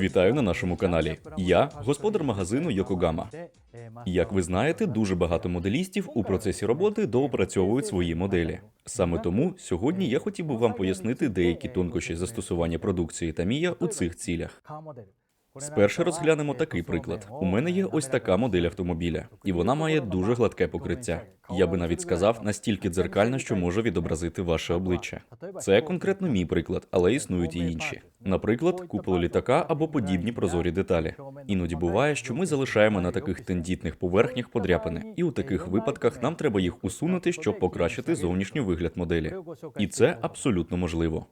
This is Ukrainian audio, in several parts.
Вітаю на нашому каналі. Я господар магазину Йокогама. Як ви знаєте, дуже багато моделістів у процесі роботи доопрацьовують свої моделі. Саме тому сьогодні я хотів би вам пояснити деякі тонкощі застосування продукції Тамія у цих цілях. Спершу розглянемо такий приклад. У мене є ось така модель автомобіля, і вона має дуже гладке покриття. Я би навіть сказав, настільки дзеркальна, що може відобразити ваше обличчя. Це конкретно мій приклад, але існують і інші. Наприклад, купол літака або подібні прозорі деталі. Іноді буває, що ми залишаємо на таких тендітних поверхнях подряпини, і у таких випадках нам треба їх усунути, щоб покращити зовнішній вигляд моделі. І це абсолютно можливо.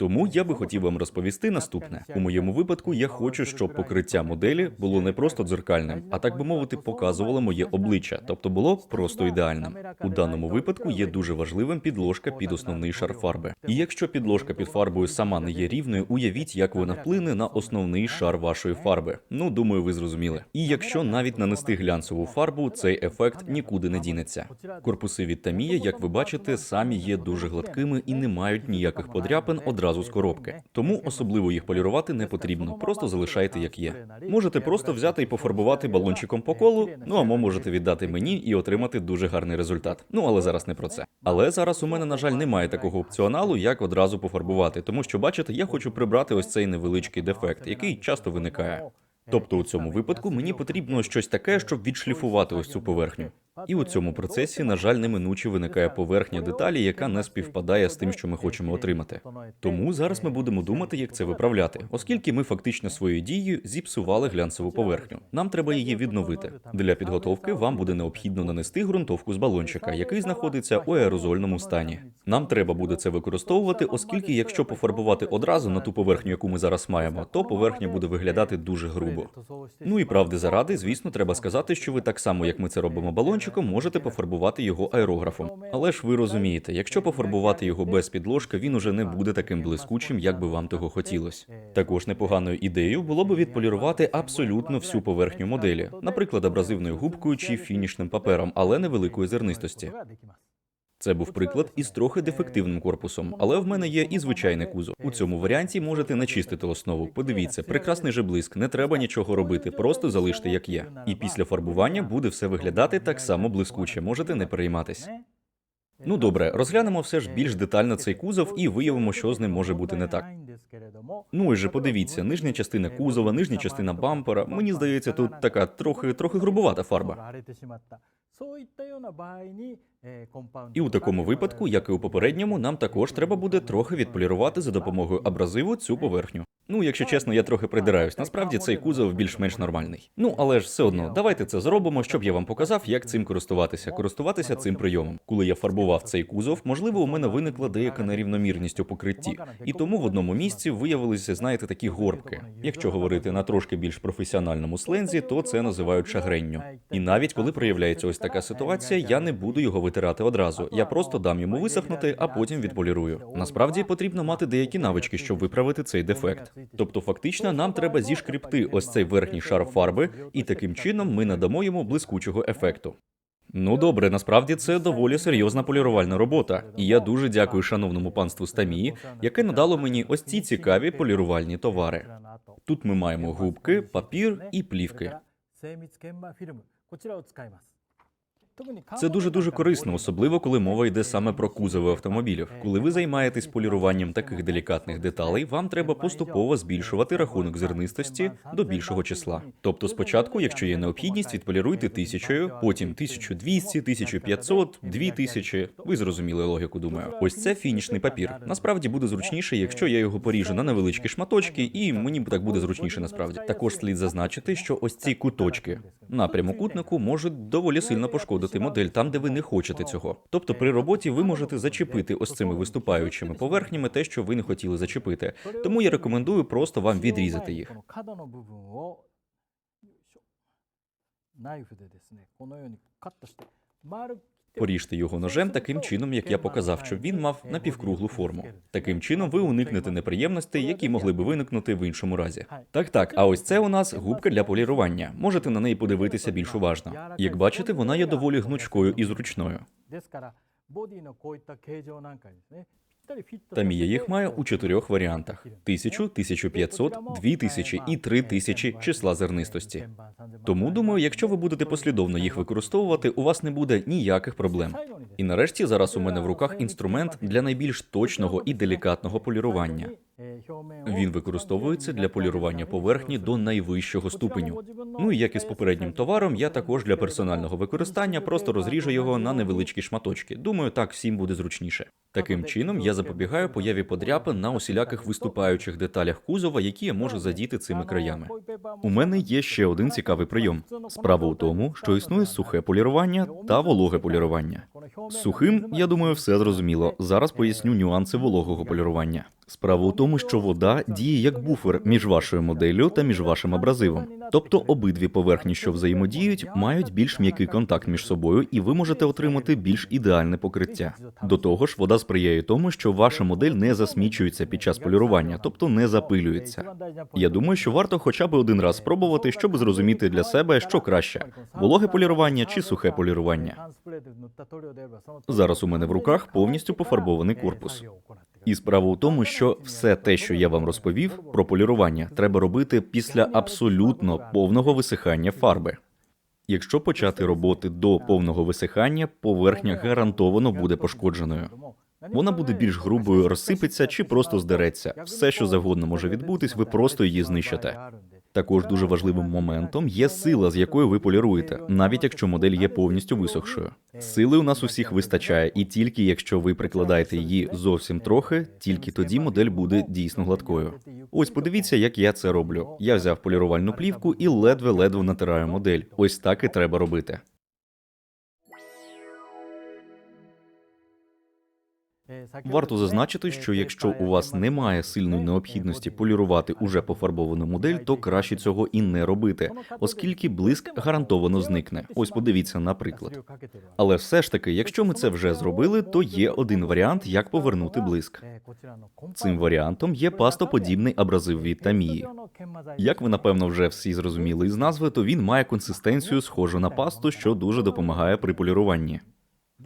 Тому я би хотів вам розповісти наступне. У моєму випадку я хочу, щоб покриття моделі було не просто дзеркальним, а так би мовити, показувало моє обличчя, тобто було просто ідеальним. У даному випадку є дуже важливим підложка під основний шар фарби. І якщо підложка під фарбою сама не є рівною, уявіть, як вона вплине на основний шар вашої фарби. Ну, думаю, ви зрозуміли. І якщо навіть нанести глянцеву фарбу, цей ефект нікуди не дінеться. Корпуси від Тамія, як ви бачите, самі є дуже гладкими і не мають ніяких подряпин одразу з коробки. Тому особливо їх полірувати не потрібно, просто залишайте як є. Можете просто взяти і пофарбувати балончиком по колу, ну або можете віддати мені і отримати дуже гарний результат. Ну але зараз не про це. Але зараз у мене, на жаль, немає такого опціоналу, як одразу пофарбувати, тому що бачите, я хочу прибрати ось цей невеличкий дефект, який часто виникає. Тобто у цьому випадку мені потрібно щось таке, щоб відшліфувати ось цю поверхню. І у цьому процесі, на жаль, неминуче виникає поверхня деталі, яка не співпадає з тим, що ми хочемо отримати. Тому зараз ми будемо думати, як це виправляти, оскільки ми фактично своєю дією зіпсували глянцеву поверхню. Нам треба її відновити. Для підготовки вам буде необхідно нанести ґрунтовку з балончика, який знаходиться у аерозольному стані. Нам треба буде це використовувати, оскільки якщо пофарбувати одразу на ту поверхню, яку ми зараз маємо, то поверхня буде виглядати дуже грубо. Ну і правди заради, звісно, треба сказати, що ви так само, як ми це робимо балончиком, можете пофарбувати його аерографом. Але ж ви розумієте, якщо пофарбувати його без підложки, він уже не буде таким блискучим, як би вам того хотілося. Також непоганою ідеєю було б відполірувати абсолютно всю поверхню моделі, наприклад, абразивною губкою чи фінішним папером, але невеликої зернистості. Це був приклад із трохи дефективним корпусом, але в мене є і звичайний кузов. У цьому варіанті можете начистити основу. Подивіться, прекрасний же блиск, не треба нічого робити, просто залиште як є. І після фарбування буде все виглядати так само блискуче. Можете не перейматись. Ну добре, розглянемо все ж більш детально цей кузов і виявимо, що з ним може бути не так. Ну ось же подивіться, нижня частина кузова, нижня частина бампера. Мені здається, тут така трохи трохи грубувата фарба. І у такому випадку, як і у попередньому, нам також треба буде трохи відполірувати за допомогою абразиву цю поверхню. Ну, якщо чесно, я трохи придираюсь. Насправді цей кузов більш-менш нормальний. Ну але ж все одно, давайте це зробимо, щоб я вам показав, як цим користуватися. Користуватися цим прийомом. Коли я фарбував цей кузов, можливо, у мене виникла деяка нерівномірність у покритті, і тому в одному місці виявилися, знаєте, такі горбки. Якщо говорити на трошки більш професіональному слензі, то це називають шагренню. І навіть коли проявляється ось така ситуація, я не буду його витирати одразу. Я просто дам йому висохнути, а потім відполірую. Насправді потрібно мати деякі навички, щоб виправити цей дефект. Тобто, фактично, нам треба зішкріпти ось цей верхній шар фарби, і таким чином ми надамо йому блискучого ефекту. Ну добре, насправді це доволі серйозна полірувальна робота, і я дуже дякую шановному панству Стамії, яке надало мені ось ці цікаві полірувальні товари. Тут ми маємо губки, папір і плівки. Це дуже дуже корисно, особливо коли мова йде саме про кузови автомобілів. Коли ви займаєтесь поліруванням таких делікатних деталей, вам треба поступово збільшувати рахунок зернистості до більшого числа. Тобто, спочатку, якщо є необхідність, відполіруйте тисячою, потім 1200, 1500, 2000. Ви зрозуміли логіку, думаю. Ось це фінішний папір. Насправді буде зручніше, якщо я його поріжу на невеличкі шматочки, і мені так буде зручніше. Насправді також слід зазначити, що ось ці куточки на прямокутнику можуть доволі сильно пошкодити модель там, де ви не хочете цього. Тобто при роботі ви можете зачепити ось цими виступаючими поверхнями те, що ви не хотіли зачепити. Тому я рекомендую просто вам відрізати їх. Поріжте його ножем таким чином, як я показав, щоб він мав напівкруглу форму. Таким чином ви уникнете неприємностей, які могли би виникнути в іншому разі. Так, так. А ось це у нас губка для полірування. Можете на неї подивитися більш уважно. Як бачите, вона є доволі гнучкою і зручною. Там я їх маю у чотирьох варіантах: 1000, 1500, 2000 і 3000 числа зернистості. Тому думаю, якщо ви будете послідовно їх використовувати, у вас не буде ніяких проблем. І нарешті зараз у мене в руках інструмент для найбільш точного і делікатного полірування. Він використовується для полірування поверхні до найвищого ступеню. Ну і як і з попереднім товаром, я також для персонального використання просто розріжу його на невеличкі шматочки. Думаю, так всім буде зручніше. Таким чином я запобігаю появі подряпин на усіляких виступаючих деталях кузова, які я можу задіти цими краями. У мене є ще один цікавий прийом. Справа у тому, що існує сухе полірування та вологе полірування. Сухим, я думаю, все зрозуміло. Зараз поясню нюанси вологого полірування. Справа у тому, що вода діє як буфер між вашою моделлю та між вашим абразивом. Тобто обидві поверхні, що взаємодіють, мають більш м'який контакт між собою, і ви можете отримати більш ідеальне покриття. До того ж, вода сприяє тому, що ваша модель не засмічується під час полірування, тобто не запилюється. Я думаю, що варто хоча б один раз спробувати, щоб зрозуміти для себе, що краще вологе полірування чи сухе полірування. Зараз у мене в руках повністю пофарбований корпус. І справа у тому, що все те, що я вам розповів про полірування, треба робити після абсолютно повного висихання фарби. Якщо почати роботи до повного висихання, поверхня гарантовано буде пошкодженою. Вона буде більш грубою, розсипеться чи просто здереться. Все, що завгодно може відбутись, ви просто її знищите. Також дуже важливим моментом є сила, з якою ви поліруєте, навіть якщо модель є повністю висохшою. Сили у нас усіх вистачає, і тільки якщо ви прикладаєте її зовсім трохи, тільки тоді модель буде дійсно гладкою. Ось подивіться, як я це роблю. Я взяв полірувальну плівку і ледве-ледве натираю модель. Ось так і треба робити. Варто зазначити, що якщо у вас немає сильної необхідності полірувати уже пофарбовану модель, то краще цього і не робити, оскільки блиск гарантовано зникне. Ось подивіться, наприклад. Але все ж таки, якщо ми це вже зробили, то є один варіант, як повернути блиск. Цим варіантом є пастоподібний абразив від Тамії. Як ви напевно вже всі зрозуміли із назви, то він має консистенцію схожу на пасту, що дуже допомагає при поліруванні.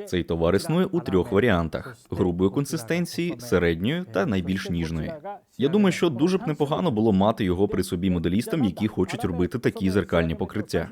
Цей товар існує у трьох варіантах: грубої консистенції, середньої та найбільш ніжної. Я думаю, що дуже б непогано було мати його при собі моделістам, які хочуть робити такі зеркальні покриття.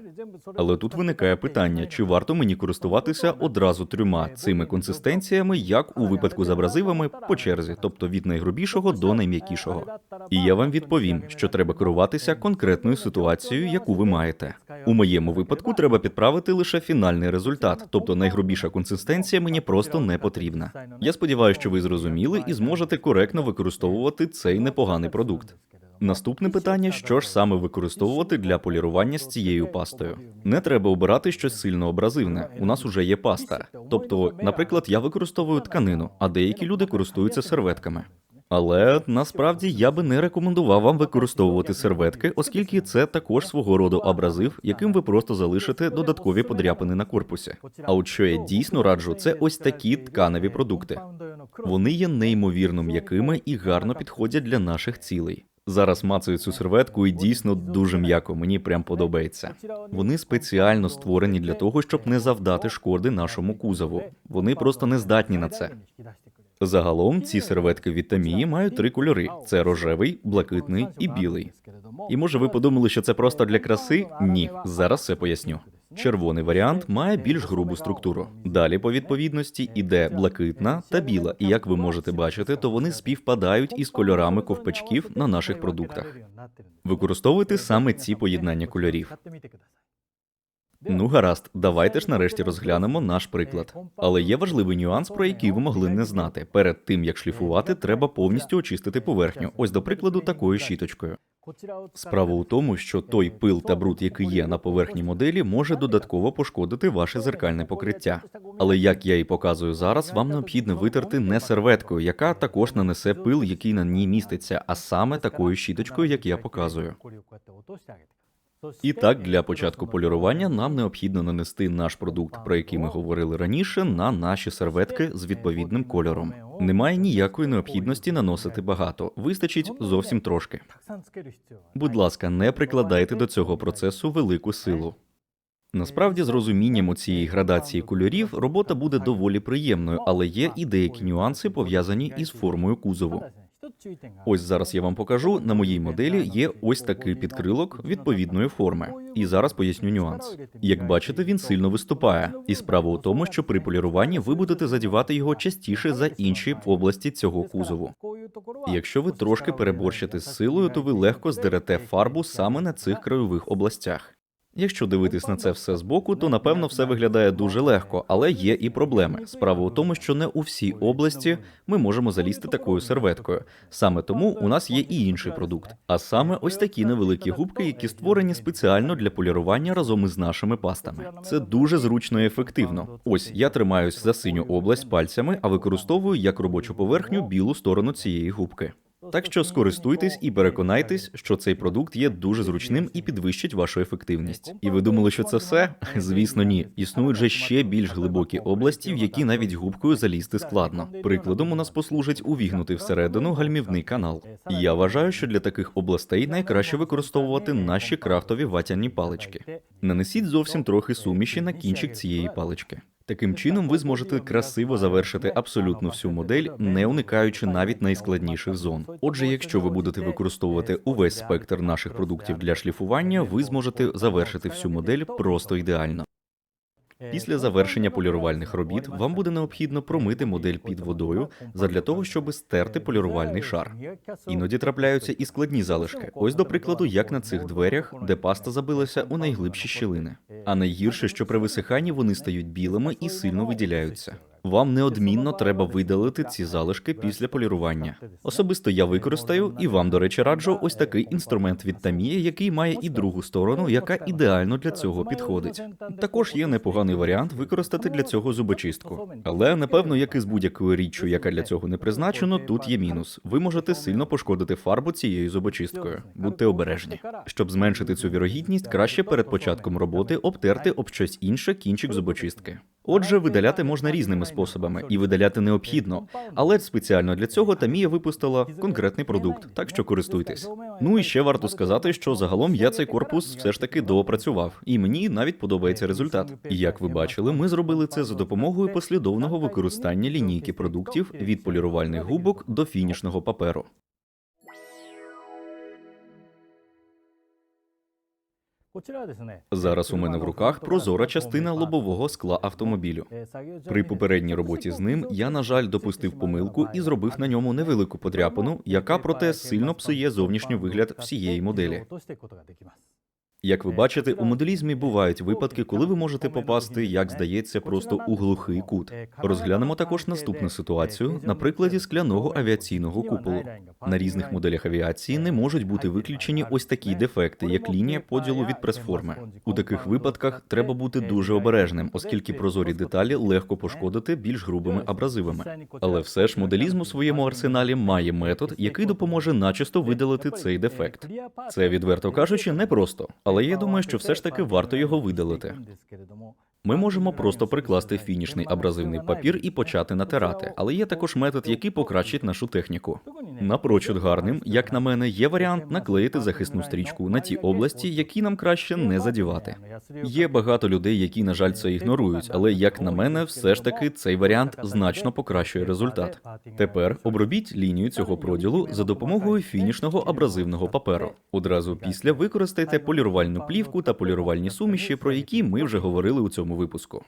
Але тут виникає питання: чи варто мені користуватися одразу трьома цими консистенціями, як у випадку з абразивами по черзі, тобто від найгрубішого до найм'якішого. І я вам відповім, що треба керуватися конкретною ситуацією, яку ви маєте. У моєму випадку треба підправити лише фінальний результат, тобто найгрубіша консистенція мені просто не потрібна. Я сподіваюся, що ви зрозуміли і зможете коректно використовувати цей непоганий продукт. Наступне питання: що ж саме використовувати для полірування з цією пастою? Не треба обирати щось сильно абразивне. У нас уже є паста. Тобто, наприклад, я використовую тканину, а деякі люди користуються серветками. Але насправді я би не рекомендував вам використовувати серветки, оскільки це також свого роду абразив, яким ви просто залишите додаткові подряпини на корпусі. А от що я дійсно раджу, це ось такі тканеві продукти. Вони є неймовірно м'якими і гарно підходять для наших цілей. Зараз мацаю цю серветку і дійсно дуже м'яко. Мені прям подобається. Вони спеціально створені для того, щоб не завдати шкоди нашому кузову. Вони просто не здатні на це. Загалом ці серветки від Тамії мають три кольори: це рожевий, блакитний і білий. І може ви подумали, що це просто для краси? Ні, зараз все поясню. Червоний варіант має більш грубу структуру. Далі, по відповідності, іде блакитна та біла. І як ви можете бачити, то вони співпадають із кольорами ковпачків на наших продуктах. Використовуйте саме ці поєднання кольорів. Ну, гаразд, давайте ж нарешті розглянемо наш приклад. Але є важливий нюанс, про який ви могли не знати. Перед тим як шліфувати, треба повністю очистити поверхню. Ось до прикладу, такою щіточкою. Справа у тому, що той пил та бруд, який є на поверхні моделі, може додатково пошкодити ваше зеркальне покриття. Але як я і показую зараз, вам необхідно витерти не серветкою, яка також нанесе пил, який на ній міститься, а саме такою щіточкою, як я показую. І так, для початку полірування нам необхідно нанести наш продукт, про який ми говорили раніше, на наші серветки з відповідним кольором. Немає ніякої необхідності наносити багато, вистачить зовсім трошки. Будь ласка, не прикладайте до цього процесу велику силу. Насправді, з розумінням у цієї градації кольорів робота буде доволі приємною, але є і деякі нюанси пов'язані із формою кузову. Ось зараз я вам покажу. На моїй моделі є ось такий підкрилок відповідної форми. І зараз поясню нюанс. Як бачите, він сильно виступає, і справа у тому, що при поліруванні ви будете задівати його частіше за інші області цього кузову. Якщо ви трошки переборщите з силою, то ви легко здерете фарбу саме на цих краєвих областях. Якщо дивитись на це все збоку, то напевно все виглядає дуже легко, але є і проблеми. Справа у тому, що не у всій області ми можемо залізти такою серветкою. Саме тому у нас є і інший продукт, а саме ось такі невеликі губки, які створені спеціально для полірування разом із нашими пастами. Це дуже зручно і ефективно. Ось я тримаюсь за синю область пальцями, а використовую як робочу поверхню білу сторону цієї губки. Так що скористуйтесь і переконайтесь, що цей продукт є дуже зручним і підвищить вашу ефективність. І ви думали, що це все? Звісно, ні. Існують же ще більш глибокі області, в які навіть губкою залізти складно. Прикладом у нас послужить увігнутий всередину гальмівний канал. Я вважаю, що для таких областей найкраще використовувати наші крафтові ватяні палички. Нанесіть зовсім трохи суміші на кінчик цієї палички. Таким чином, ви зможете красиво завершити абсолютно всю модель, не уникаючи навіть найскладніших зон. Отже, якщо ви будете використовувати увесь спектр наших продуктів для шліфування, ви зможете завершити всю модель просто ідеально. Після завершення полірувальних робіт вам буде необхідно промити модель під водою задля того, щоб стерти полірувальний шар. Іноді трапляються і складні залишки. Ось, до прикладу, як на цих дверях, де паста забилася у найглибші щілини. А найгірше, що при висиханні вони стають білими і сильно виділяються. Вам неодмінно треба видалити ці залишки після полірування. Особисто я використаю і вам, до речі, раджу ось такий інструмент від Tamiya, який має і другу сторону, яка ідеально для цього підходить. Також є непоганий варіант використати для цього зубочистку. Але напевно, як і з будь-якою річчю, яка для цього не призначено, тут є мінус. Ви можете сильно пошкодити фарбу цією зубочисткою. Будьте обережні. Щоб зменшити цю вірогідність, краще перед початком роботи обтерти об щось інше кінчик зубочистки. Отже, видаляти можна різними способами, і видаляти необхідно. Але спеціально для цього Тамія випустила конкретний продукт, так що користуйтесь. Ну і ще варто сказати, що загалом я цей корпус все ж таки доопрацював, і мені навіть подобається результат. І як ви бачили, ми зробили це за допомогою послідовного використання лінійки продуктів від полірувальних губок до фінішного паперу. Зараз у мене в руках прозора частина лобового скла автомобілю. При попередній роботі з ним я, на жаль, допустив помилку і зробив на ньому невелику подряпину, яка проте сильно псує зовнішній вигляд всієї моделі. Як ви бачите, у моделізмі бувають випадки, коли ви можете попасти, як здається, просто у глухий кут. Розглянемо також наступну ситуацію на прикладі скляного авіаційного куполу. На різних моделях авіації не можуть бути виключені ось такі дефекти, як лінія поділу від прес-форми. У таких випадках треба бути дуже обережним, оскільки прозорі деталі легко пошкодити більш грубими абразивами. Але все ж моделізм у своєму арсеналі має метод, який допоможе начисто видалити цей дефект. Це відверто кажучи, непросто, але я думаю, що все ж таки варто його видалити. Ми можемо просто прикласти фінішний абразивний папір і почати натирати, але є також метод, який покращить нашу техніку. Напрочуд гарним, як на мене, є варіант наклеїти захисну стрічку на ті області, які нам краще не задівати. Є багато людей, які, на жаль, це ігнорують, але як на мене, все ж таки цей варіант значно покращує результат. Тепер обробіть лінію цього проділу за допомогою фінішного абразивного паперу. Одразу після використайте полірувальну плівку та полірувальні суміші, про які ми вже говорили у цьому випуску.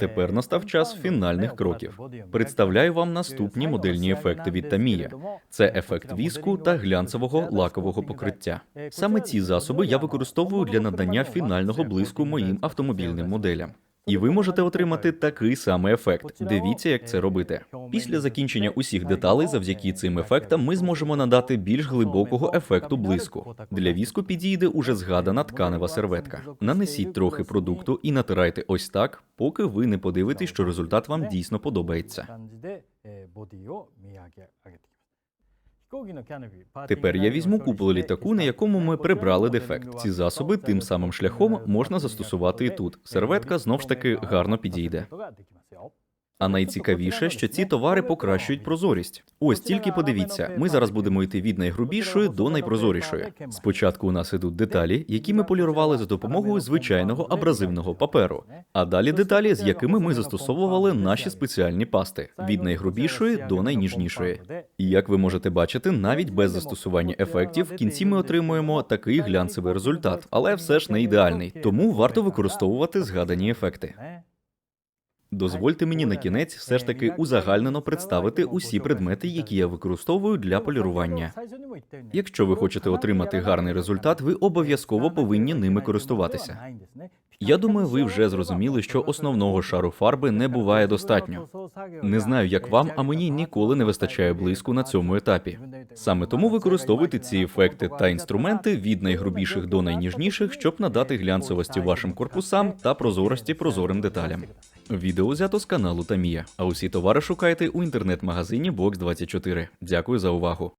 Тепер настав час фінальних кроків. Представляю вам наступні модельні ефекти від Тамія: Це ефект віску та глянцевого лакового покриття. Саме ці засоби я використовую для надання фінального блиску моїм автомобільним моделям. І ви можете отримати такий самий ефект. Дивіться, як це робити. Після закінчення усіх деталей, завдяки цим ефектам, ми зможемо надати більш глибокого ефекту блиску. Для віску підійде уже згадана тканева серветка. Нанесіть трохи продукту і натирайте ось так, поки ви не подивитесь, що результат вам дійсно подобається. Тепер я візьму купол літаку, на якому ми прибрали дефект. Ці засоби тим самим шляхом можна застосувати і тут. Серветка знов ж таки гарно підійде. А найцікавіше, що ці товари покращують прозорість. Ось тільки подивіться, ми зараз будемо йти від найгрубішої до найпрозорішої. Спочатку у нас ідуть деталі, які ми полірували за допомогою звичайного абразивного паперу. А далі деталі, з якими ми застосовували наші спеціальні пасти від найгрубішої до найніжнішої. І як ви можете бачити, навіть без застосування ефектів, в кінці ми отримуємо такий глянцевий результат, але все ж не ідеальний. Тому варто використовувати згадані ефекти. Дозвольте мені на кінець все ж таки узагальнено представити усі предмети, які я використовую для полірування. Якщо ви хочете отримати гарний результат, ви обов'язково повинні ними користуватися. Я думаю, ви вже зрозуміли, що основного шару фарби не буває достатньо. Не знаю, як вам, а мені ніколи не вистачає блиску на цьому етапі. Саме тому використовуйте ці ефекти та інструменти від найгрубіших до найніжніших, щоб надати глянцевості вашим корпусам та прозорості прозорим деталям. Відео взято з каналу Тамія, а усі товари шукайте у інтернет-магазині Box24. Дякую за увагу.